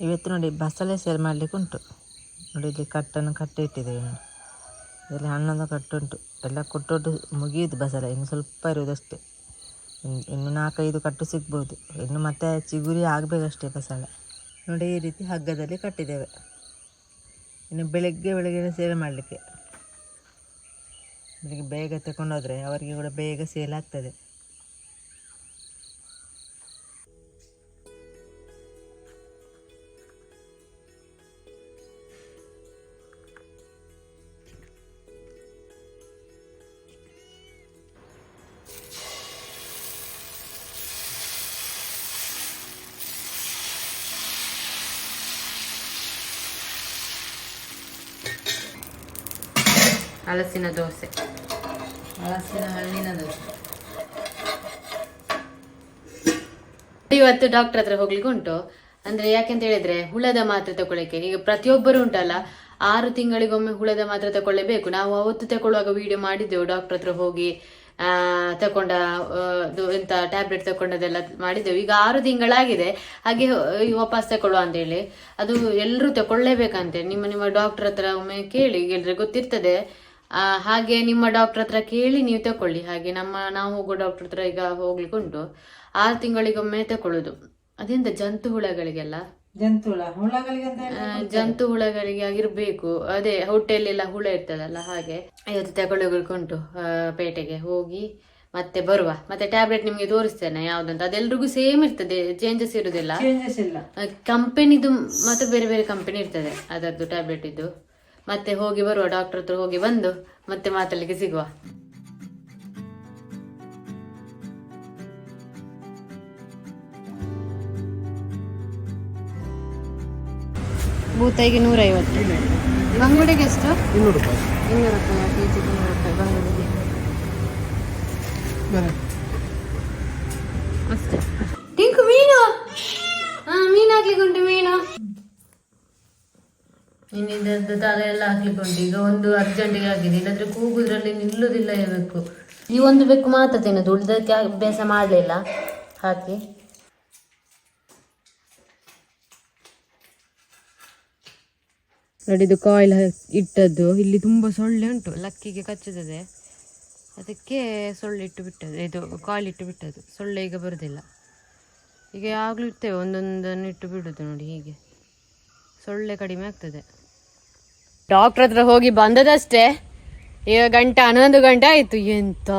ಇವತ್ತು ನೋಡಿ ಬಸಳೆ ಸೇಲ್ ಮಾಡಲಿಕ್ಕೆ ಉಂಟು. ನೋಡಿ ಇಲ್ಲಿ ಕಟ್ಟನ್ನು ಕಟ್ಟಿ ಇಟ್ಟಿದ್ದೇವೆ ನೋಡಿ ಇದರಲ್ಲಿ ಹಣ್ಣನ್ನು ಕಟ್ಟುಂಟು ಎಲ್ಲ ಕೊಟ್ಟೊಟ್ಟು ಮುಗಿಯುದು ಬಸಳೆ. ಇನ್ನು ಸ್ವಲ್ಪ ಇರುವುದಷ್ಟೇ. ಇನ್ನು ಇನ್ನು ನಾಲ್ಕೈದು ಕಟ್ಟು ಸಿಗ್ಬೋದು. ಇನ್ನು ಮತ್ತೆ ಚಿಗುರಿ ಆಗಬೇಕಷ್ಟೇ ಬಸಳೆ. ನೋಡಿ ಈ ರೀತಿ ಹಗ್ಗದಲ್ಲಿ ಕಟ್ಟಿದ್ದೇವೆ. ಇನ್ನು ಬೆಳಗ್ಗೆ ಬೆಳಗ್ಗೆ ಸೇಲ್ ಮಾಡಲಿಕ್ಕೆ. ಬೆಳಿಗ್ಗೆ ಬೇಗ ತಗೊಂಡೋದ್ರೆ ಅವರಿಗೆ ಕೂಡ ಬೇಗ ಸೇಲ್ ಆಗ್ತದೆ. ಹಲಸಿನ ದೋಸೆ. ಹಲಸಿನ ಹಣ್ಣಿನ ದೋಸೆ. ಇವತ್ತು ಡಾಕ್ಟರ್ ಹತ್ರ ಹೋಗ್ಲಿಕ್ಕೆ ಉಂಟು. ಅಂದ್ರೆ ಯಾಕೆಂತ ಹೇಳಿದ್ರೆ ಹುಳದ ಮಾತ್ರೆ ತಗೊಳ್ಳಿಕ್ಕೆ ಈಗ ಪ್ರತಿಯೊಬ್ಬರು ಉಂಟಲ್ಲ ಆರು ತಿಂಗಳಿಗೊಮ್ಮೆ ಹುಳದ ಮಾತ್ರೆ ತಗೊಳ್ಳೇಬೇಕು ನಾವು ಅವತ್ತು ತಗೊಳ್ಳುವಾಗ ವಿಡಿಯೋ ಮಾಡಿದ್ದೆವು ಡಾಕ್ಟರ್ ಹತ್ರ ಹೋಗಿ ಆ ತಕೊಂಡ ಎಂತ ಟ್ಯಾಬ್ಲೆಟ್ ತಕೊಂಡದೆಲ್ಲ ಮಾಡಿದ್ದೆವು. ಈಗ ಆರು ತಿಂಗಳಾಗಿದೆ. ಹಾಗೆ ವಾಪಸ್ ತಗೊಳ್ಳುವ ಅಂತ ಹೇಳಿ. ಅದು ಎಲ್ಲರೂ ತಗೊಳ್ಳೇಬೇಕಂತೆ ನಿಮ್ಮ ನಿಮ್ಮ ಡಾಕ್ಟರ್ ಹತ್ರ ಒಮ್ಮೆ ಕೇಳಿ ಎಲ್ರಿಗೆ ಗೊತ್ತಿರ್ತದೆ. ಹಾಗೆ ನಿಮ್ಮ ಡಾಕ್ಟರ್ ಹತ್ರ ಕೇಳಿ ನೀವು ತಕೊಳ್ಳಿ. ಹಾಗೆ ನಮ್ಮ ನಾವು ಹೋಗೋ ಡಾಕ್ಟರ್ ಹತ್ರ ಈಗ ಹೋಗ್ಲಿಕ್ಕೆ ಉಂಟು. ಆರು ತಿಂಗಳಿಗೊಮ್ಮೆ ತಕೊಳ್ಳುದು. ಅದೆಂತ ಜಂತು ಹುಳಗಳಿಗೆಲ್ಲ? ಹುಳ ಹುಳಗಳಿಗೆ ಆ, ಜಂತು ಹುಳಗಳಿಗೆ ಆಗಿರ್ಬೇಕು. ಅದೇ ಹೊಟ್ಟೆಯಲ್ಲೆಲ್ಲ ಹುಳ ಇರ್ತದಲ್ಲ ಹಾಗೆ. ಇವತ್ತು ತಗೊಳ್ಳೋಗ್ಲಿಕ್ಕೆ ಉಂಟು ಆ, ಪೇಟೆಗೆ ಹೋಗಿ ಮತ್ತೆ ಬರುವ. ಮತ್ತೆ ಟ್ಯಾಬ್ಲೆಟ್ ನಿಮ್ಗೆ ತೋರಿಸ್ತೇನೆ ಯಾವ್ದಂತ. ಅದೆಲ್ರಿಗೂ ಸೇಮ್ ಇರ್ತದೆ ಚೇಂಜಸ್ ಇರುದಿಲ್ಲ. ಕಂಪೆನಿದು ಮತ್ತೆ ಬೇರೆ ಬೇರೆ ಕಂಪನಿ ಇರ್ತದೆ. ಅದರದ್ದು ಟ್ಯಾಬ್ಲೆಟ್ ಇದ್ದು. ಮತ್ತೆ ಹೋಗಿ ಬರುವ ಡಾಕ್ಟರ್ ಹತ್ರ ಹೋಗಿ ಬಂದು ಮತ್ತೆ ಮಾತಾಡ್ಲಿಕ್ಕೆ ಸಿಗುವ. ಬೂತಾಯಿಗೆ ನೂರೈವತ್ತು. ಬಂಗುಡಿಗೆ ಎಷ್ಟು? ಇನ್ನೂರು ರೂಪಾಯಿ. ಇನ್ನೂರು ರೂಪಾಯಿ. ಕೆ ಜಿಗೆ ರೂಪಾಯಿ ಬಂಗುಡಿಗೆ. ಅಷ್ಟೇ. ಟಿಂಕು ಮೀನು? ಹಾ ಮೀನು ಹಾಕ್ಲಿಕ್ಕೆ ಉಂಟು ಮೀನು. ಇನ್ನಿದ್ದದ್ದು ತಲೆ ಎಲ್ಲ ಹಾಕ್ಲಿಕ್ಕೆ ಉಂಟು ಈಗ ಒಂದು ಅರ್ಜೆಂಟಿಗೆ ಆಗಿದೆ ಇಲ್ಲಾದ್ರೆ ಕೂಗುದ್ರಲ್ಲಿ ನಿಲ್ಲುದಿಲ್ಲ ಇರಬೇಕು ಈ ಒಂದು ಬೆಕ್ಕು ಮಾತ್ರ ತಿನ್ನೋದು. ಉಳಿದಕ್ಕೆ ಅಭ್ಯಾಸ ಮಾಡಲಿಲ್ಲ. ಹಾಕಿ. ನೋಡಿ ಇದು ಕಾಯಿಲ್ ಇಟ್ಟದ್ದು. ಇಲ್ಲಿ ತುಂಬ ಸೊಳ್ಳೆ ಉಂಟು. ಲಕ್ಕಿಗೆ ಕಚ್ಚುತ್ತದೆ. ಅದಕ್ಕೆ ಸೊಳ್ಳೆ ಇಟ್ಟು ಬಿಟ್ಟದ್ದು. ಇದು ಕಾಯಿಲ್ ಇಟ್ಟು ಬಿಟ್ಟದ್ದು. ಸೊಳ್ಳೆ ಈಗ ಬರೋದಿಲ್ಲ. ಈಗ ಯಾವಾಗಲೂ ಇರ್ತೇವೆ. ಒಂದೊಂದನ್ನು ಇಟ್ಟು ಬಿಡೋದು ನೋಡಿ ಹೀಗೆ. ಸೊಳ್ಳೆ ಕಡಿಮೆ ಆಗ್ತದೆ. ಡಾಕ್ಟರ್ ಹತ್ರ ಹೋಗಿ ಬಂದದಷ್ಟೇ. ಈಗ ಗಂಟೆ ಹನ್ನೊಂದು ಗಂಟೆ ಆಯಿತು. ಎಂತ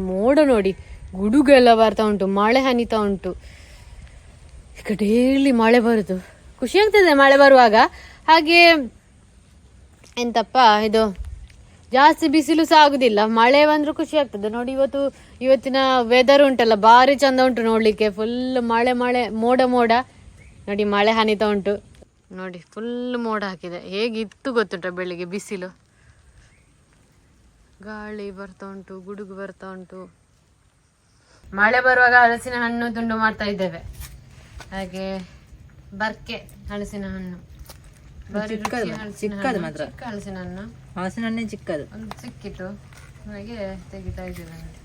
ಮೋಡ ನೋಡಿ. ಗುಡುಗೆಲ್ಲ ಬರ್ತಾ ಉಂಟು. ಮಳೆ ಹನಿತಾ ಉಂಟು. ಈಗ ಡೈಲಿ ಮಳೆ ಬರುದು. ಖುಷಿ ಆಗ್ತದೆ ಮಳೆ ಬರುವಾಗ. ಹಾಗೆ ಎಂತಪ್ಪ ಇದು? ಜಾಸ್ತಿ ಬಿಸಿಲು ಸಹ ಆಗುದಿಲ್ಲ. ಮಳೆ ಬಂದ್ರೂ ಖುಷಿ ಆಗ್ತದೆ. ನೋಡಿ ಇವತ್ತು, ಇವತ್ತಿನ ವೆದರ್ ಉಂಟಲ್ಲ. ಭಾರಿ ಚಂದ ಉಂಟು ನೋಡ್ಲಿಕ್ಕೆ. ಫುಲ್ ಮಳೆ ಮಳೆ, ಮೋಡ ಮೋಡ. ನೋಡಿ ಮಳೆ ಹನಿತಾ ಉಂಟು. ನೋಡಿ ಫುಲ್ ಮೋಡ ಹಾಕಿದೆ. ಹೇಗಿತ್ತು ಗೊತ್ತುಂಟ ಬೆಳಿಗ್ಗೆ ಬಿಸಿಲು? ಗಾಳಿ ಬರ್ತಾ ಉಂಟು ಗುಡುಗು ಬರ್ತಾ ಉಂಟು. ಮಳೆ ಬರುವಾಗ ಹಲಸಿನ ಹಣ್ಣು ತುಂಡು ಮಾಡ್ತಾ ಇದ್ದೇವೆ. ಹಾಗೆ ಬರ್ಕೆ ಹಲಸಿನ ಹಣ್ಣು. ಹಲಸಿನ ಹಣ್ಣು. ಹಲಸಿನ ಹಣ್ಣು ಚಿಕ್ಕದು. ಒಂದು ಸಿಕ್ಕಿತು. ಹಾಗೆ ತೆಗಿತಾ ಇದ್ದೇವೆ ನೋಡಿ.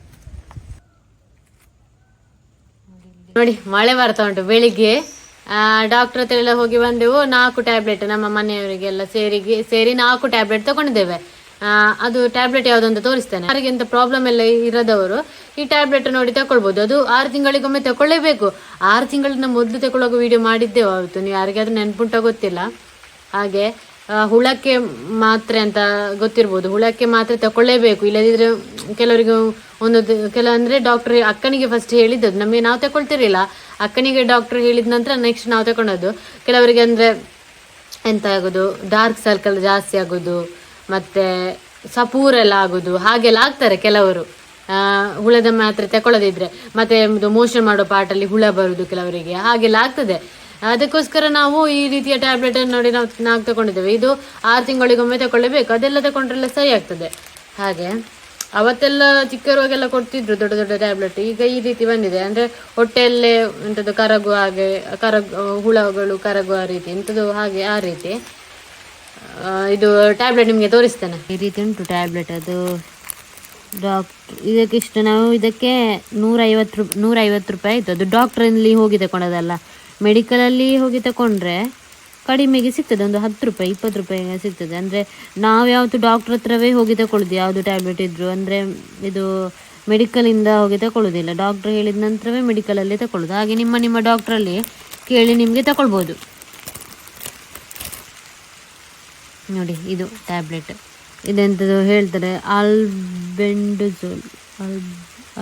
ನೋಡಿ ಮಳೆ ಬರ್ತಾ ಉಂಟು ಬೆಳಿಗ್ಗೆ. ಡಾಕ್ಟರ್ ಹತ್ರ ಎಲ್ಲ ಹೋಗಿ ಬಂದೆವು, ನಾಲ್ಕು ಟ್ಯಾಬ್ಲೆಟ್ ನಮ್ಮ ಮನೆಯವರಿಗೆಲ್ಲ ಸೇರಿಗೆ, ಸೇರಿ ನಾಲ್ಕು ಟ್ಯಾಬ್ಲೆಟ್ ತಗೊಂಡಿದ್ದೇವೆ. ಅದು ಟ್ಯಾಬ್ಲೆಟ್ ಯಾವ್ದು ಅಂತ ತೋರಿಸ್ತೇನೆ. ಯಾರಿಗೆ ಎಂತ ಪ್ರಾಬ್ಲಮ್ ಎಲ್ಲ ಇರದವರು ಈ ಟ್ಯಾಬ್ಲೆಟ್ ನೋಡಿ ತಗೊಳ್ಬಹುದು ಅದು ಆರು ತಿಂಗಳಿಗೊಮ್ಮೆ ತಗೊಳ್ಳೇಬೇಕು ಆರು ತಿಂಗಳಿಂದ ಮೊದಲು ತಗೊಳ್ಳೋಕೆ ವಿಡಿಯೋ ಮಾಡಿದ್ದೇವೆ ಅವತ್ತು ನೀವು ಯಾರಿಗಾದ್ರೂ ನೆನ್ಪುಂಟ ಗೊತ್ತಿಲ್ಲ. ಹಾಗೆ ಹುಳಕ್ಕೆ ಮಾತ್ರೆ ಅಂತ ಗೊತ್ತಿರ್ಬೋದು. ಹುಳಕ್ಕೆ ಮಾತ್ರೆ ತಗೊಳ್ಳೇಬೇಕು ಇಲ್ಲದಿದ್ರೆ ಕೆಲವರಿಗೆ ಒಂದೊಂದು ಕೆಲವಂದ್ರೆ ಡಾಕ್ಟರ್ ಅಕ್ಕನಿಗೆ ಫಸ್ಟ್ ಹೇಳಿದ್ದದು ನಮಗೆ ನಾವು ತಗೊಳ್ತಿರ್ಲಿಲ್ಲ ಅಕ್ಕನಿಗೆ ಡಾಕ್ಟರ್ ಹೇಳಿದ ನಂತರ ನೆಕ್ಸ್ಟ್ ನಾವು ತಗೊಂಡದ್ದು ಕೆಲವರಿಗೆ ಅಂದ್ರೆ ಎಂತ ಆಗೋದು? ಡಾರ್ಕ್ ಸರ್ಕಲ್ ಜಾಸ್ತಿ ಆಗೋದು. ಮತ್ತೆ ಸಪೂರೆಲ್ಲ ಆಗೋದು. ಹಾಗೆಲ್ಲ ಆಗ್ತಾರೆ ಕೆಲವರು. ಹುಳದ ಮಾತ್ರೆ ತಗೊಳ್ಳೋದಿದ್ರೆ ಮತ್ತೆ ಇದು ಮೋಷನ್ ಮಾಡೋ ಪಾರ್ಟಲ್ಲಿ ಹುಳ ಬರುದು ಕೆಲವರಿಗೆ. ಹಾಗೆಲ್ಲ ಆಗ್ತದೆ. ಅದಕ್ಕೋಸ್ಕರ ನಾವು ಈ ರೀತಿಯ ಟ್ಯಾಬ್ಲೆಟ್ ಅನ್ನು ನೋಡಿ ನಾವು ನಾವು ತಗೊಂಡಿದ್ದೇವೆ. ಇದು ಆರು ತಿಂಗಳಿಗೊಮ್ಮೆ ತಗೊಳ್ಳಬೇಕು. ಅದೆಲ್ಲ ತಗೊಂಡ್ರೆಲ್ಲ ಸರಿ ಆಗ್ತದೆ. ಹಾಗೆ ಅವತ್ತೆಲ್ಲ ಚಿಕ್ಕರುವಾಗೆಲ್ಲ ಕೊಡ್ತಿದ್ರು ದೊಡ್ಡ ದೊಡ್ಡ ಟ್ಯಾಬ್ಲೆಟ್ ಈಗ ಈ ರೀತಿ ಬಂದಿದೆ. ಅಂದ್ರೆ ಹೊಟ್ಟೆಯಲ್ಲೇ ಎಂಥದ್ದು ಕರಗುವ ಹಾಗೆ, ಕರಗು, ಹುಳಗಳು ಕರಗುವ ರೀತಿ ಎಂಥದ್ದು ಹಾಗೆ ಆ ರೀತಿ. ಇದು ಟ್ಯಾಬ್ಲೆಟ್ ನಿಮಗೆ ತೋರಿಸ್ತೇನೆ. ಈ ರೀತಿ ಉಂಟು ಟ್ಯಾಬ್ಲೆಟ್ ಅದು. ಡಾಕ್ಟರ್ ಇದಕ್ಕಿಷ್ಟು ನಾವು ಇದಕ್ಕೆ ನೂರೈವತ್ತು ರೂ, ನೂರೈವತ್ತು ರೂಪಾಯಿ ಆಯಿತು. ಅದು ಡಾಕ್ಟ್ರಲ್ಲಿ ಹೋಗಿ ತಗೊಂಡದಲ್ಲ ಮೆಡಿಕಲಲ್ಲಿ ಹೋಗಿ ತಗೊಂಡ್ರೆ ಕಡಿಮೆಗೆ ಸಿಗ್ತದೆ, ಒಂದು ಹತ್ತು ರೂಪಾಯಿ, ಇಪ್ಪತ್ತು ರೂಪಾಯಿಗೆ ಸಿಗ್ತದೆ. ಅಂದರೆ ನಾವು ಯಾವತ್ತು ಡಾಕ್ಟ್ರ್ ಹತ್ರವೇ ಹೋಗಿ ತಗೊಳ್ಳೋದು ಯಾವುದು ಟ್ಯಾಬ್ಲೆಟ್ ಇದ್ದರೂ ಅಂದರೆ ಇದು ಮೆಡಿಕಲಿಂದ ಹೋಗಿ ತಗೊಳ್ಳೋದಿಲ್ಲ ಡಾಕ್ಟ್ರ್ ಹೇಳಿದ ನಂತರವೇ ಮೆಡಿಕಲಲ್ಲೇ ತಗೊಳ್ಳೋದು ಹಾಗೆ ನಿಮ್ಮ ನಿಮ್ಮ ಡಾಕ್ಟ್ರಲ್ಲಿ ಕೇಳಿ ನಿಮಗೆ ತಗೊಳ್ಬೋದು ನೋಡಿ, ಇದು ಟ್ಯಾಬ್ಲೆಟ್ ಇದೆಂಥದ್ದು ಹೇಳ್ತಾರೆ? ಆಲ್ಬೆಂಡಜೋಲ್ ಅಲ್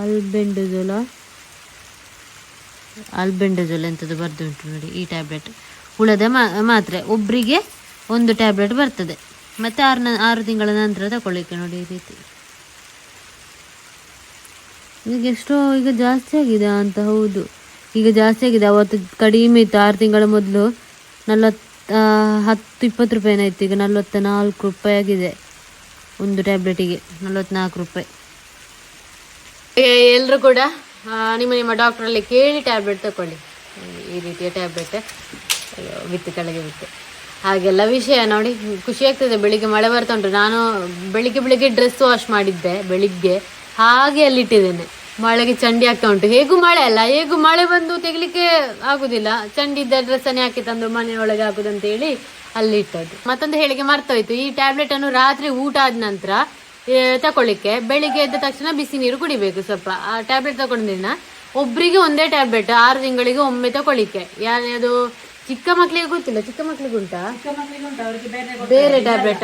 ಅಲ್ಬೆಂಡಜೋಲ ಆಲ್ಬೆಂಡಜೋಲ್ ಎಂಥದ್ದು ಬರ್ದು ಉಂಟು ನೋಡಿ, ಈ ಟ್ಯಾಬ್ಲೆಟ್ ಹುಳದ ಮಾತ್ರೆ ಒಬ್ಬರಿಗೆ ಒಂದು ಟ್ಯಾಬ್ಲೆಟ್ ಬರ್ತದೆ. ಮತ್ತು ಆರು ಆರು ತಿಂಗಳ ನಂತರ ತಗೊಳ್ಳಿಕ್ಕೆ ನೋಡಿ ಈ ರೀತಿ. ಈಗ ಎಷ್ಟೋ, ಈಗ ಜಾಸ್ತಿ ಆಗಿದೆ ಅಂತ ಹೌದು. ಈಗ ಜಾಸ್ತಿ ಆಗಿದೆ, ಅವತ್ತು ಕಡಿಮೆ ಇತ್ತು. ಆರು ತಿಂಗಳ ಮೊದಲು ನಲ್ವತ್ತು ಹತ್ತು, ಇಪ್ಪತ್ತು ರೂಪಾಯಿನ ಇತ್ತು. ಈಗ ನಲ್ವತ್ತ ನಾಲ್ಕು ರೂಪಾಯಿ ಆಗಿದೆ ಒಂದು ಟ್ಯಾಬ್ಲೆಟಿಗೆ ನಲ್ವತ್ನಾಲ್ಕು ರೂಪಾಯಿ. ಎಲ್ಲರೂ ಕೂಡ? ನಿಮ್ಮ ನಿಮ್ಮ ಡಾಕ್ಟ್ರಲ್ಲಿ ಕೇಳಿ ಟ್ಯಾಬ್ಲೆಟ್ ತಗೊಳ್ಳಿ ಈ ರೀತಿಯ ಟ್ಯಾಬ್ಲೆಟ್ ವಿತ್ತು ಕೆಳಗೆ ಬಿತ್ತು. ಹಾಗೆಲ್ಲ ವಿಷಯ ನೋಡಿ, ಖುಷಿ ಆಗ್ತದೆ. ಬೆಳಿಗ್ಗೆ ಮಳೆ ಬರ್ತಾ ಉಂಟು. ನಾನು ಬೆಳಿಗ್ಗೆ ಬೆಳಿಗ್ಗೆ ಡ್ರೆಸ್ ವಾಶ್ ಮಾಡಿದ್ದೆ, ಬೆಳಿಗ್ಗೆ. ಹಾಗೆ ಅಲ್ಲಿಟ್ಟಿದ್ದೇನೆ ಮಳೆಗೆ ಚಂಡಿ ಆಗ್ತಾ ಉಂಟು. ಹೇಗೂ ಮಳೆ ಅಲ್ಲ, ಹೇಗೂ ಮಳೆ ಬಂದು ತೆಗಿಲಿಕ್ಕೆ ಆಗುದಿಲ್ಲ. ಚಂಡಿ ಇದ್ದ ಡ್ರೆಸ್ಸನ್ನೇ ಹಾಕಿ ತಂದು ಮನೆಯೊಳಗೆ ಹಾಕುದಂತ ಹೇಳಿ ಅಲ್ಲಿ ಇಟ್ಟದ್ದು. ಮತ್ತೊಂದು ಹೇಳಿಕೆ ಮರ್ತೋಯ್ತು. ಈ ಟ್ಯಾಬ್ಲೆಟ್ ಅನ್ನು ರಾತ್ರಿ ಊಟ ಆದ ನಂತರ ಏ, ತಕೊಳ್ಳಿಕ್ಕೆ ಬೆಳಿಗ್ಗೆ ಎದ್ದ ತಕ್ಷಣ ಬಿಸಿ ನೀರು ಕುಡಿಬೇಕು ಸ್ವಲ್ಪ. ಆ ಟ್ಯಾಬ್ಲೆಟ್ ತಗೊಂಡಿನ ಒಬ್ಬರಿಗೆ ಒಂದೇ ಟ್ಯಾಬ್ಲೆಟ್ ಆರು ತಿಂಗಳಿಗೆ ಒಮ್ಮೆ ತಕೊಳ್ಳಿಕ್ಕೆ ಯಾರು ಚಿಕ್ಕ ಮಕ್ಳಿಗೆ ಗೊತ್ತಿಲ್ಲ ಚಿಕ್ಕ ಮಕ್ಕಳಿಗೆ ಉಂಟಾ? ಬೇರೆ ಟ್ಯಾಬ್ಲೆಟ್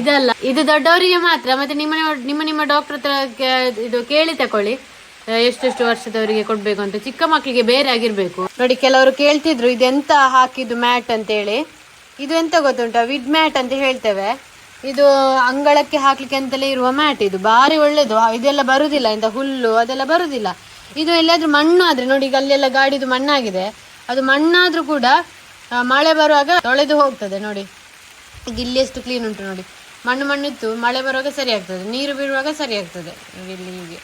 ಇದಲ್ಲ. ಇದು ದೊಡ್ಡವರಿಗೆ ಮಾತ್ರ ಮತ್ತೆ ನಿಮ್ಮ ನಿಮ್ಮ ನಿಮ್ಮ ಡಾಕ್ಟರ್ ಹತ್ರ ಇದು ಕೇಳಿ ತಕೊಳ್ಳಿ. ಎಷ್ಟೆಷ್ಟು ವರ್ಷದವರಿಗೆ ಕೊಡ್ಬೇಕು ಅಂತ. ಚಿಕ್ಕ ಮಕ್ಕಳಿಗೆ ಬೇರೆ ಆಗಿರ್ಬೇಕು. ನೋಡಿ ಕೆಲವರು ಕೇಳ್ತಿದ್ರು ಇದೆಂತ ಹಾಕಿದ್ದು ಮ್ಯಾಟ್ ಅಂತೇಳಿ. ಇದು ಎಂತ ಗೊತ್ತುಂಟ? ವಿಡ್ ಮ್ಯಾಟ್ ಅಂತ ಹೇಳ್ತೇವೆ. ಇದು ಅಂಗಳಕ್ಕೆ ಹಾಕ್ಲಿಕ್ಕೆ ಅಂತಲೇ ಇರುವ ಮ್ಯಾಟ್ ಇದು. ಭಾರಿ ಒಳ್ಳೇದು. ಇದೆಲ್ಲ ಬರುದಿಲ್ಲ ಇಂತ ಹುಲ್ಲು ಅದೆಲ್ಲ ಬರುದಿಲ್ಲ. ಇದು ಎಲ್ಲಾದ್ರೂ ಮಣ್ಣು ಆದ್ರೆ, ನೋಡಿ ಈಗ ಅಲ್ಲೆಲ್ಲ ಗಾಡಿದು ಮಣ್ಣಾಗಿದೆ. ಅದು ಮಣ್ಣಾದ್ರೂ ಕೂಡ ಮಳೆ ಬರುವಾಗ ತೊಳೆದು ಹೋಗ್ತದೆ, ನೋಡಿ. ಈಗ ಇಲ್ಲಿ ಎಷ್ಟು ಕ್ಲೀನ್ ಉಂಟು ನೋಡಿ. ಮಣ್ಣು ಮಣ್ಣಿತ್ತು, ಮಳೆ ಬರುವಾಗ ಸರಿ ಆಗ್ತದೆ. ನೀರು ಬೀಳುವಾಗ ಸರಿ ಆಗ್ತದೆ. ಇಲ್ಲಿ ಹೀಗೆ.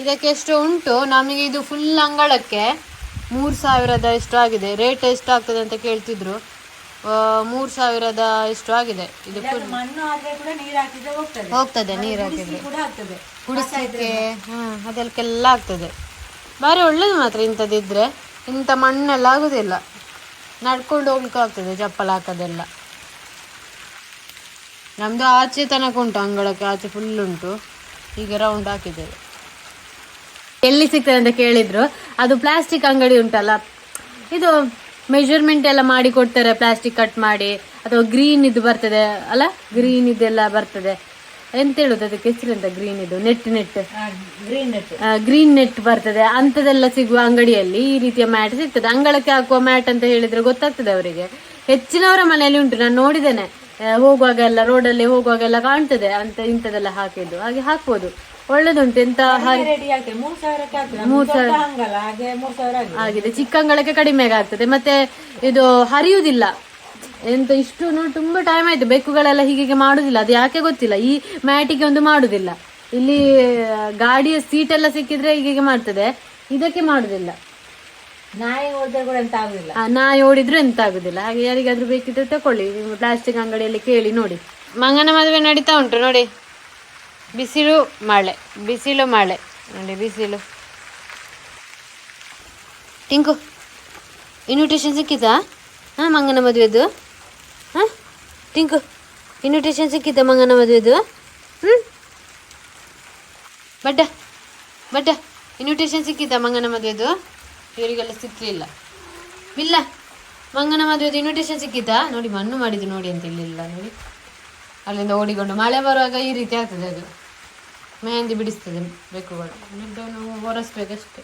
ಇದಕ್ಕೆ ಎಷ್ಟು ಉಂಟು. ನಮಗೆ ಇದು ಫುಲ್ ಅಂಗಳಕ್ಕೆ ಮೂರು ಸಾವಿರದ ಎಷ್ಟು ಆಗಿದೆ. ರೇಟ್ ಎಷ್ಟು ಆಗ್ತದೆ ಅಂತ ಕೇಳ್ತಿದ್ರು. ಮೂರು ಸಾವಿರದ ಎಷ್ಟು ಆಗಿದೆ. ಇದು ಮಣ್ಣು ಆದ್ರೆ ಕೂಡ ನೀರು ಹಾಕಿದ್ರೆ ಹೋಗ್ತದೆ. ಹೋಗ್ತದೆ ನೀರು ಹಾಕಿದ್ರೆ. ಕೂಡ ಆಗ್ತದೆ. ಕುಡಿಸ್ಲಿಕ್ಕೆ ಹಾಂ ಅದಕ್ಕೆಲ್ಲ ಆಗ್ತದೆ. ಬಾರಿ ಒಳ್ಳೇದು ಮಾತ್ರ ಇಂಥದ್ದಿದ್ರೆ. ಇಂಥ ಮಣ್ಣೆಲ್ಲ ಆಗುದಿಲ್ಲ. ನಡ್ಕೊಂಡು ಹೋಗ್ಲಿಕ್ಕೆ ಆಗ್ತದೆ ಚಪ್ಪಲ್ ಹಾಕೋದೆಲ್ಲ. ನಮ್ದು ಆಚೆ ತನಕ ಉಂಟು ಅಂಗಳಕ್ಕೆ ಆಚೆ ಫುಲ್ ಉಂಟು. ಈಗ ರೌಂಡ್ ಹಾಕಿದ್ದೇವೆ. ಎಲ್ಲಿ ಸಿಗ್ತದೆ ಅಂತ ಕೇಳಿದ್ರು ಅದು ಪ್ಲಾಸ್ಟಿಕ್ ಅಂಗಡಿ ಉಂಟಲ್ಲ ಇದು ಮೆಜರ್ಮೆಂಟ್ ಎಲ್ಲ ಮಾಡಿ ಕೊಡ್ತಾರೆ ಪ್ಲಾಸ್ಟಿಕ್ ಕಟ್ ಮಾಡಿ ಅಥವಾ ಗ್ರೀನ್ ಇದು ಬರ್ತದೆ ಅಲ್ಲ? ಗ್ರೀನ್ ಇದೆಲ್ಲ ಬರ್ತದೆ. ಎಂತ ಹೇಳುದು ಅದಕ್ಕೆ ಅಂತ ಗ್ರೀನ್ ಇದು? Net net green net green net ಬರ್ತದೆ. ಅಂಥದ್ದೆಲ್ಲ ಸಿಗುವ ಅಂಗಡಿಯಲ್ಲಿ ಈ ರೀತಿಯ ಮ್ಯಾಟ್ ಸಿಗ್ತದೆ. ಅಂಗಳಕ್ಕೆ ಹಾಕುವ ಮ್ಯಾಟ್ ಅಂತ ಹೇಳಿದ್ರೆ ಗೊತ್ತಾಗ್ತದೆ ಅವರಿಗೆ. ಹೆಚ್ಚಿನವರ ಮನೆಯಲ್ಲಿ ಉಂಟು. ನಾನು ನೋಡಿದ್ದೇನೆ. ಹೋಗುವಾಗ ಎಲ್ಲ ರೋಡಲ್ಲಿ ಹೋಗುವಾಗ ಎಲ್ಲ ಕಾಣ್ತದೆ. ಅಂತ ಇಂಥದೆಲ್ಲ ಹಾಕಿದ್ದು. ಹಾಗೆ ಹಾಕ್ಬೋದು. ಒಳ್ಳೇದುಂಟು ಎಂತ ರೆಡಿ ಆಗ್ತದೆ. ಮೂರ್ ಸಾವಿರಕ್ಕೆ ಆಗ್ತದೆ. ಮೂರ್ ಸಾವಿರ. ಹಂಗಲ್ಲ ಹಾಗೆ ಮೂರ್ ಸಾವಿರ ಆಗಿದೆ. ಆಗಿದೆ. ಚಿಕ್ಕ ಅಂಗಳಕ್ಕೆ ಕಡಿಮೆ ಆಗ್ತದೆ. ಮತ್ತೆ ಇದು ಹರಿಯುವುದಿಲ್ಲ. ಎಂತ ಇಷ್ಟು ತುಂಬಾ ಟೈಮ್ ಆಯ್ತು. ಬೆಕ್ಕುಗಳೆಲ್ಲ ಹೀಗೆ ಮಾಡುದಿಲ್ಲ. ಅದು ಯಾಕೆ ಗೊತ್ತಿಲ್ಲ. ಈ ಮ್ಯಾಟಿಗೆ ಒಂದು ಮಾಡುದಿಲ್ಲ. ಇಲ್ಲಿ ಗಾಡಿಯ ಸೀಟ್ ಎಲ್ಲ ಸಿಕ್ಕಿದ್ರೆ ಹೀಗೆ ಮಾಡ್ತದೆ. ಇದಕ್ಕೆ ಮಾಡುದಿಲ್ಲ. ನಾಯಿ ಓಡಿದ್ರೆ ಕೂಡ ಎಂತ ಆಗುದಿಲ್ಲ. ನಾಯಿ ಓಡಿದ್ರು ಎಂತ ಆಗುದಿಲ್ಲ. ಹಾಗೆ ಯಾರಿಗಾದ್ರೂ ಬೇಕಿದ್ರೆ ತಕೊಳ್ಳಿ. ನೀವು ಪ್ಲಾಸ್ಟಿಕ್ ಅಂಗಡಿಯಲ್ಲಿ ಕೇಳಿ ನೋಡಿ. ಮಂಗನ ಮದುವೆ ನಡೀತಾ ಉಂಟು ನೋಡಿ. ಬಿಸಿಲು ಮಳೆ ಬಿಸಿಲು ಮಳೆ. ನೋಡಿ ಬಿಸಿಲು. ಟಿಂಕು ಇನ್ವಿಟೇಷನ್ ಸಿಕ್ಕಿತಾ? ಹಾಂ, ಮಂಗನ ಮದುವೆದು? ಹಾಂ, ಟಿಂಕು ಇನ್ವಿಟೇಷನ್ ಸಿಕ್ಕಿತಾ ಮಂಗನ ಮದುವೆದು? ಹ್ಞೂ ಬಡ್ಡ ಬಡ್ಡ ಇನ್ವಿಟೇಷನ್ ಸಿಕ್ಕಿತಾ ಮಂಗನ ಮದುವೆದು? ಇವರಿಗೆಲ್ಲ ಸಿಕ್ಕಲಿಲ್ಲ ಇಲ್ಲ ಮಂಗನ ಮದುವೆದು ಇನ್ವಿಟೇಷನ್ ಸಿಕ್ಕಿತಾ? ನೋಡಿ ಮಣ್ಣು ಮಾಡಿದ್ದು ನೋಡಿ ಅಂತ ಇಲ್ಲಿಲ್ಲ ನೋಡಿ. ಅಲ್ಲಿಂದ ಓಡಿಕೊಂಡು ಮಳೆ ಬರುವಾಗ ಈ ರೀತಿ ಆಗ್ತದೆ ಅದು. ಮೆಹಂದಿ ಬಿಡಿಸ್ತದೆ ಬೆಕ್ಕುಗಳು ನಾವು ಒರೆಸ್ಬೇಕಷ್ಟೆ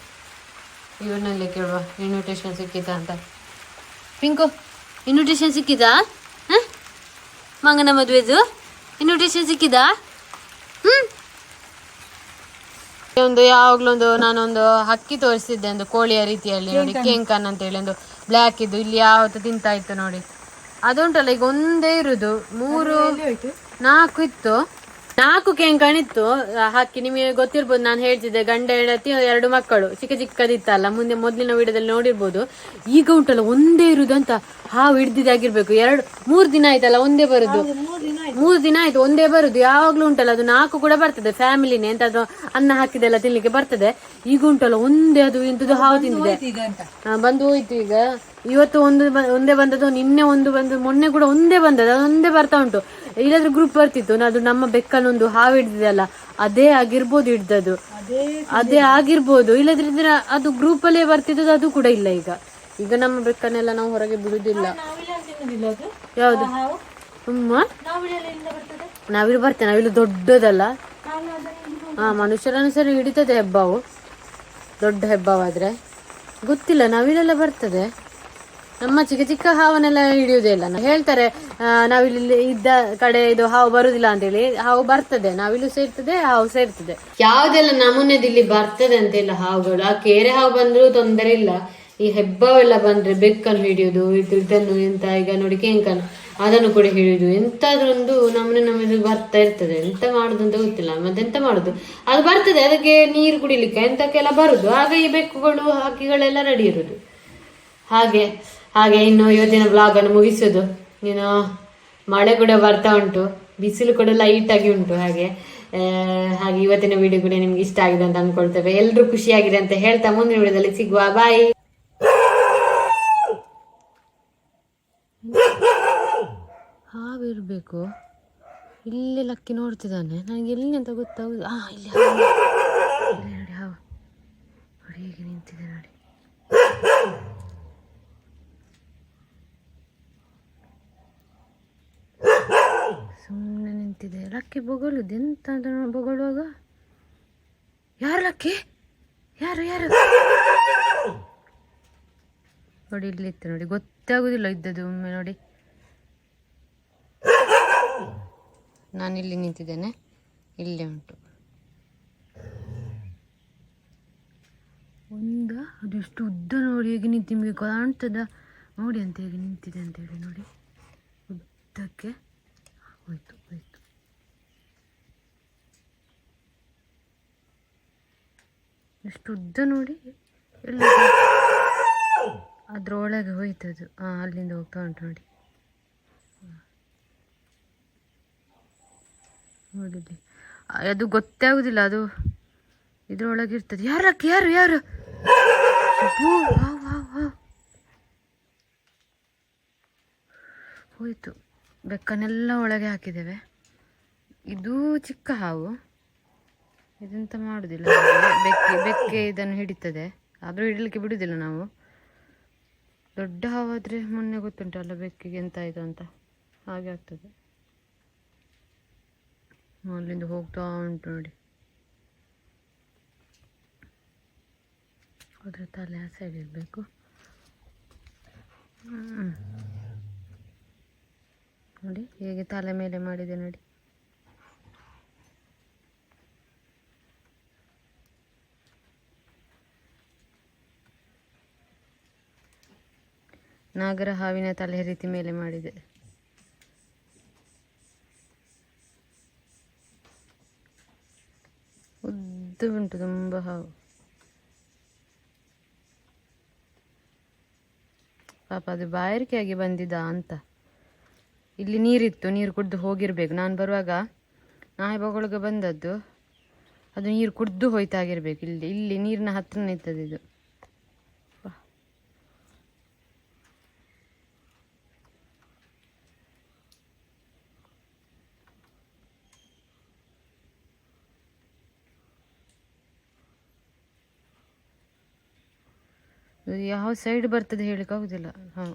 ಇವನಲ್ಲಿ ಕೇಳುವ ಇನ್ವಿಟೇಷನ್ ಸಿಕ್ಕಿತಾ ಅಂತ. ಪಿಂಕು ಇನ್ವಿಟೇಷನ್ ಸಿಕ್ಕಿದಾ? ಹಾಂ? ಮಂಗನ ಮದುವೆದು? ಇನ್ವಿಟೇಷನ್ ಸಿಕ್ಕಿದಾ? ಹ್ಞೂ ಒಂದು ಯಾವಾಗಲೊಂದು ನಾನೊಂದು ಹಕ್ಕಿ ತೋರಿಸಿದ್ದೆ ಒಂದು ಕೋಳಿಯ ರೀತಿಯಲ್ಲಿ ನೋಡಿ ಕೆಂಕನ್ ಅಂತ ಹೇಳಿ ಒಂದು ಬ್ಲ್ಯಾಕ್ ಇದ್ದು ಇಲ್ಲಿ ಯಾವತ್ತು ತಿಂತಾ ಇತ್ತು ನೋಡಿ. ಅದುಂಟಲ್ಲ ಈಗ ಒಂದೇ ಇರುದು. ಮೂರು ನಾಲ್ಕು ಇತ್ತು. ನಾಲ್ಕು ಕೇಂಕನ್ ಇತ್ತು ಹಾಕಿ ನಿಮಗೆ ಗೊತ್ತಿರ್ಬೋದು ನಾನು ಹೇಳ್ತಿದ್ದೆ ಗಂಡ ಹೆಂಡತಿ ಎರಡು ಮಕ್ಕಳು ಚಿಕ್ಕ ಚಿಕ್ಕದಿತ್ತಲ್ಲ ಮುಂದೆ ಮೊದಲಿನ ವಿಡಿಯೋದಲ್ಲಿ ನೋಡಿರ್ಬೋದು. ಈಗ ಉಂಟಲ್ಲ ಒಂದೇ ಇರುದು ಅಂತ ಹಾವು ಹಿಡ್ದಿದ್ದಾಗಿರ್ಬೇಕು ಎರಡು ಮೂರು ದಿನ ಆಯ್ತಲ್ಲ ಒಂದೇ ಬರುದು. ಮೂರ್ ದಿನ ಆಯ್ತು. ಒಂದೇ ಬರುದು. ಯಾವಾಗ್ಲೂ ಉಂಟಲ್ಲ ಅದು ನಾಲ್ಕು ಕೂಡ ಬರ್ತದೆ ಫ್ಯಾಮಿಲಿನೇ ಎಂತಾದ್ರೂ ಅನ್ನ ಹಾಕಿದೆಲ್ಲ ತಿನ್ಲಿಕ್ಕೆ ಬರ್ತದೆ. ಈಗ ಉಂಟಲ್ಲ ಒಂದೇ ಅದು ಇಂಥದ್ದು ಹಾವು ತಿಂದಿದೆ. ಬಂದು ಹೋಯ್ತು ಈಗ. ಇವತ್ತು ಒಂದು ಒಂದೇ ಬಂದದ್ದು ನಿನ್ನೆ ಒಂದು ಬಂದು ಮೊನ್ನೆ ಕೂಡ ಒಂದೇ ಬಂದದ್ದು ಅದು ಒಂದೇ ಬರ್ತಾ ಉಂಟು. ಇಲ್ಲದ್ರೆ ಗ್ರೂಪ್ ಬರ್ತಿತ್ತು. ಅದು ನಮ್ಮ ಬೆಕ್ಕನ್ನೊಂದು ಹಾವು ಹಿಡ್ದಿದೆಯಲ್ಲ ಅದೇ ಆಗಿರ್ಬೋದು ಹಿಡ್ದದು ಅದೇ ಆಗಿರ್ಬೋದು. ಇಲ್ಲದ್ರೆ ಅದು ಗ್ರೂಪ್ ಅಲ್ಲೇ ಬರ್ತಿದ್ದದ್ದು ಅದು ಕೂಡ ಇಲ್ಲ ಈಗ. ಈಗ ನಮ್ಮ ಬೆಕ್ಕನ್ನೆಲ್ಲ ನಾವು ಹೊರಗೆ ಬಿಡುದಿಲ್ಲ. ಯಾವ್ದು? ನಾವಿಲ್ಲಿ ಬರ್ತೇವೆ. ನಾವಿಲ್ಲಿ ದೊಡ್ಡದಲ್ಲ. ಹಾ ಮನುಷ್ಯರನ್ನು ಸರಿ ಹಿಡಿತದೆ ಹೆಬ್ಬಾವು. ದೊಡ್ಡ ಹೆಬ್ಬಾವಾದ್ರೆ. ಗೊತ್ತಿಲ್ಲ ನಾವಿಲ್ಲೆಲ್ಲ ಬರ್ತದೆ. ನಮ್ಮ ಚಿಕ್ಕ ಚಿಕ್ಕ ಹಾವನ್ನೆಲ್ಲ ಹಿಡಿಯುವುದೇ ಇಲ್ಲ. ಹೇಳ್ತಾರೆ ನಾವು ನಾವಿಲ್ಲಿ ಇದ್ದ ಕಡೆ ಇದು ಹಾವು ಬರುದಿಲ್ಲ ಅಂತೇಳಿ. ಹಾವು ಬರ್ತದೆ, ನಾವಿಲ್ಲಿ ಸೇರ್ತದೆ, ಹಾವು ಸೇರ್ತದೆ. ಯಾವ್ದೆಲ್ಲ ನಮೂನೆದ ಇಲ್ಲಿ ಬರ್ತದೆ ಅಂತೆಲ್ಲ ಹಾವುಗಳು. ಆ ಕೇರೆ ಹಾವು ಬಂದ್ರು ತೊಂದರೆ ಇಲ್ಲ. ಈ ಹೆಬ್ಬಾವೆಲ್ಲ ಬಂದ್ರೆ ಬೆಕ್ಕನ್ನು ಹಿಡಿಯುದು ಇದು ಇದನ್ನು ಎಂತ ಈಗ ನೋಡಿ ಕೆಂಕನ್ ಅದನ್ನು ಕೂಡ ಹಿಡಿಯುದು ಎಂತಾದ್ರೂ ಒಂದು ನಮ್ಮನೆ ನಮ್ಮದು ಬರ್ತಾ ಇರ್ತದೆ. ಎಂತ ಮಾಡುದು ಅಂತ ಗೊತ್ತಿಲ್ಲ. ಮತ್ತೆಂತ ಮಾಡುದು? ಅದು ಬರ್ತದೆ, ಅದಕ್ಕೆ ನೀರು ಕುಡಿಲಿಕ್ಕೆ ಎಂತಕ್ಕೆಲ್ಲ ಬರುದು. ಆಗ ಈ ಬೆಕ್ಕುಗಳು ಹಕ್ಕಿಗಳೆಲ್ಲ ರೆಡಿ ಇರುದು. ಹಾಗೆ. ಹಾಗೆ ಇನ್ನು ಇವತ್ತಿನ ಬ್ಲಾಗ್ ಅನ್ನು ಮುಗಿಸೋದು. ಇನ್ನು ಮಳೆ ಕೂಡ ಬರ್ತಾ ಉಂಟು. ಬಿಸಿಲು ಕೂಡ ಲೈಟ್ ಆಗಿ ಉಂಟು ಹಾಗೆ. ಹಾಗೆ ಇವತ್ತಿನ ವಿಡಿಯೋ ಕೂಡ ನಿಮ್ಗೆ ಇಷ್ಟ ಆಗಿದೆ ಅಂತ ಅನ್ಕೊಳ್ತೇವೆ ಎಲ್ರು ಖುಷಿಯಾಗಿದೆ ಅಂತ ಹೇಳ್ತಾ ಮುಂದಿನ ವಿಡಿಯೋದಲ್ಲಿ ಸಿಗುವ. ಬಾಯ್ ಹಾವಿರ್ಬೇಕು ಇಲ್ಲಿ ಲಕ್ಕಿ ನೋಡ್ತಿದ್ದಾನೆ. ನನಗೆ ಎಲ್ಲಿ ಅಂತ ಗೊತ್ತಾಗುದು ಆ, ಇಲ್ಲಿ. ಇಲ್ಲಿ ನೋಡಿ ಹಾವು. ನೋಡಿ, ಹೇಗೆ ನಿಂತಿದೆ ನೋಡಿ. ಸುಮ್ಮನೆ ನಿಂತಿದೆ. ಲಕ್ಕಿ ಬೊಗಳುದು ಎಂತ ಬೊಗಳುವಾಗ? ಯಾರು ಲಕ್ಕಿ? ಯಾರು ಯಾರು? ನೋಡಿ ಇಲ್ಲಿತ್ತು ನೋಡಿ. ಗೊತ್ತಾಗುದಿಲ್ಲ ಇದ್ದದ್ದು ಒಮ್ಮೆ ನೋಡಿ. ನಾನು ಇಲ್ಲಿ ನಿಂತಿದ್ದೇನೆ. ಇಲ್ಲೇ ಉಂಟು. ಒಂದ? ಅದು ಎಷ್ಟು ಉದ್ದ ನೋಡಿ. ಹೇಗೆ ನಿಂತು ನಿಮಗೆ ಕಾಣ್ತದ? ನೋಡಿ ಅಂತ ಹೇಗೆ ನಿಂತಿದೆ ಅಂತ ಹೇಳಿ ನೋಡಿ. ಉದ್ದಕ್ಕೆ. ಹೋಯ್ತು ಹೋಯ್ತು ಎಷ್ಟು ಉದ್ದ ನೋಡಿ. ಎಲ್ಲ ಅದ್ರೊಳಗೆ ಅದು ಹಾಂ ಅಲ್ಲಿಂದ ಹೋಗ್ತಾ ಉಂಟು ನೋಡಿ. ನೋಡಿದ್ದೆ ಅದು ಗೊತ್ತೇ ಆಗುದಿಲ್ಲ. ಅದು ಇದ್ರೊಳಗೆ ಇರ್ತದೆ. ಯಾರಕ್ಕೆ ಯಾರು? ಯಾರು. ಹೋಯ್ತು. ಬೆಕ್ಕನ್ನೆಲ್ಲ ಒಳಗೆ ಹಾಕಿದ್ದೇವೆ. ಇದು ಚಿಕ್ಕ ಹಾವು. ಇದೆಂತ ಮಾಡುದಿಲ್ಲ. ಬೆಕ್ಕೆ ಬೆಕ್ಕೆ ಇದನ್ನು ಹಿಡಿತದೆ. ಆದರೂ ಹಿಡಲಿಕ್ಕೆ ಬಿಡುದಿಲ್ಲ ನಾವು. ದೊಡ್ಡ ಹಾವಾದರೆ ಮೊನ್ನೆ ಗೊತ್ತುಂಟಲ್ಲ ಬೆಕ್ಕಿಗೆ ಎಂತ ಆಯ್ತು ಅಂತ. ಹಾಗೆ ಆಗ್ತದೆ. ಅಲ್ಲಿಂದ ಹೋಗ್ತಾ ಉಂಟು ನೋಡಿ. ಅದ್ರ ತಲೆ ಆ ಸೈಡ್ ಇರಬೇಕು. ನೋಡಿ, ಹೇಗೆ ತಲೆ ಮೇಲೆ ಮಾಡಿದೆ ನೋಡಿ. ನಾಗರ ಹಾವಿನ ತಲೆ ರೀತಿ ಮೇಲೆ ಮಾಡಿದೆ. ಉದ್ದು ಉಂಟು ತುಂಬ ಹಾವು. ಪಾಪ ಅದು ಬಾಯಾರಿಕೆಯಾಗಿ ಬಂದಿದ್ದ ಅಂತ. ಇಲ್ಲಿ ನೀರಿತ್ತು, ನೀರು ಕುಡ್ದು ಹೋಗಿರ್ಬೇಕು. ನಾನು ಬರುವಾಗ ನಾಯಿ ಬಗೊಳಗೆ ಬಂದದ್ದು, ಅದು ನೀರು ಕುಡ್ದು ಹೋಯ್ತಾಗಿರ್ಬೇಕು. ಇಲ್ಲಿ ಇಲ್ಲಿ ನೀರಿನ ಹತ್ರ ನಿಂತದ್ದು ಇದು. ಯಾವ ಸೈಡ್ ಬರ್ತದೆ ಹೇಳಕ್ಕಾಗುದಿಲ್ಲ. ಹಾಂ.